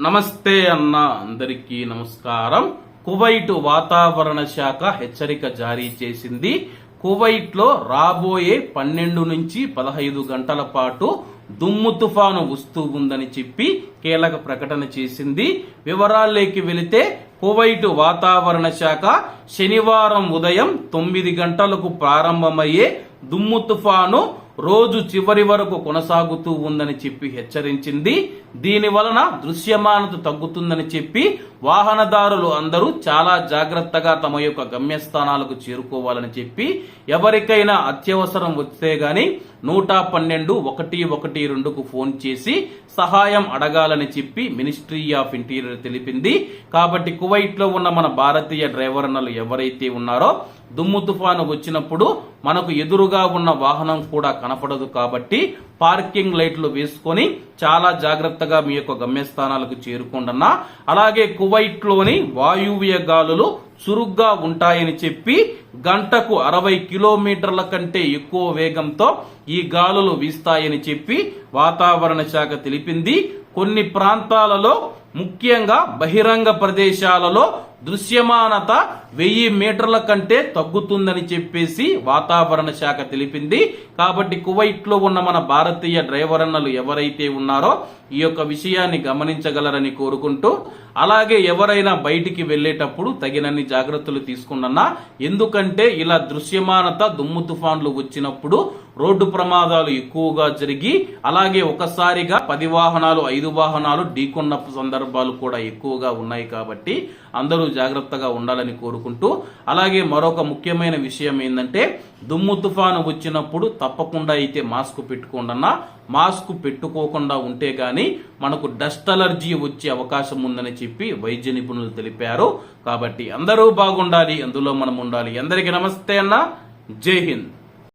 నమస్తే అన్న అందరికీ నమస్కారం. కువైట్ వాతావరణ శాఖ హెచ్చరిక జారీ చేసింది. కువైట్లో రాబోయే పన్నెండు నుంచి పదహైదు గంటల పాటు దుమ్ము తుఫాను వస్తూ ఉందని చెప్పి కీలక ప్రకటన చేసింది. వివరాల్లోకి వెళితే కువైట్ వాతావరణ శాఖ శనివారం ఉదయం తొమ్మిది గంటలకు ప్రారంభమయ్యే దుమ్ము తుఫాను రోజు చివరి వరకు కొనసాగుతూ ఉందని చెప్పి హెచ్చరించింది. దీని వలన దృశ్యమానత తగ్గుతుందని చెప్పి వాహనదారులు అందరూ చాలా జాగ్రత్తగా తమ యొక్క గమ్యస్థానాలకు చేరుకోవాలని చెప్పి ఎవరికైనా అత్యవసరం వస్తే గాని నూట పన్నెండు ఒకటి ఒకటి రెండుకు ఫోన్ చేసి సహాయం అడగాలని చెప్పి మినిస్ట్రీ ఆఫ్ ఇంటీరియర్ తెలిపింది. కాబట్టి కువైట్లో ఉన్న మన భారతీయ డ్రైవర్నలు ఎవరైతే ఉన్నారో దుమ్ము తుఫాను వచ్చినప్పుడు మనకు ఎదురుగా ఉన్న వాహనం కూడా కనపడదు కాబట్టి పార్కింగ్ లైట్లు వేసుకొని చాలా జాగ్రత్తగా మీ యొక్క గమ్యస్థానాలకు చేరుకోండన్నా. అలాగే కువైట్లోని వాయువ్య గాలులు చురుగ్గా ఉంటాయని చెప్పి గంటకు అరవై కిలోమీటర్ల కంటే ఎక్కువ వేగంతో ఈ గాలులు వీస్తాయని చెప్పి వాతావరణ శాఖ తెలిపింది. కొన్ని ప్రాంతాలలో ముఖ్యంగా బహిరంగ ప్రదేశాలలో దృశ్యమానత వెయ్యి మీటర్ల కంటే తగ్గుతుందని చెప్పేసి వాతావరణ శాఖ తెలిపింది. కాబట్టి కువైట్లో ఉన్న మన భారతీయ డ్రైవర్ అన్నలు ఎవరైతే ఉన్నారో ఈ యొక్క విషయాన్ని గమనించగలరని కోరుకుంటూ అలాగే ఎవరైనా బయటికి వెళ్ళేటప్పుడు తగినన్ని జాగ్రత్తలు తీసుకున్నా ఎందుకంటే ఇలా దృశ్యమానత దుమ్ము తుఫాన్లు వచ్చినప్పుడు రోడ్డు ప్రమాదాలు ఎక్కువగా జరిగి అలాగే ఒకసారిగా పది వాహనాలు ఐదు వాహనాలు ఢీకొన్న సందర్భాలు కూడా ఎక్కువగా ఉన్నాయి కాబట్టి అందరూ జాగ్రత్తగా ఉండాలని కోరుకుంటూ అలాగే మరొక ముఖ్యమైన విషయం ఏంటంటే దుమ్ము తుఫాను వచ్చినప్పుడు తప్పకుండా అయితే మాస్క్ పెట్టుకోండన్నా మాస్క్ పెట్టుకోకుండా ఉంటే గాని మనకు డస్ట్ అలర్జీ వచ్చే అవకాశం ఉందని చెప్పి వైద్య నిపుణులు తెలిపారు. కాబట్టి అందరూ బాగుండాలి అందులో మనం ఉండాలి. అందరికీ నమస్తే అన్న. జై హింద్.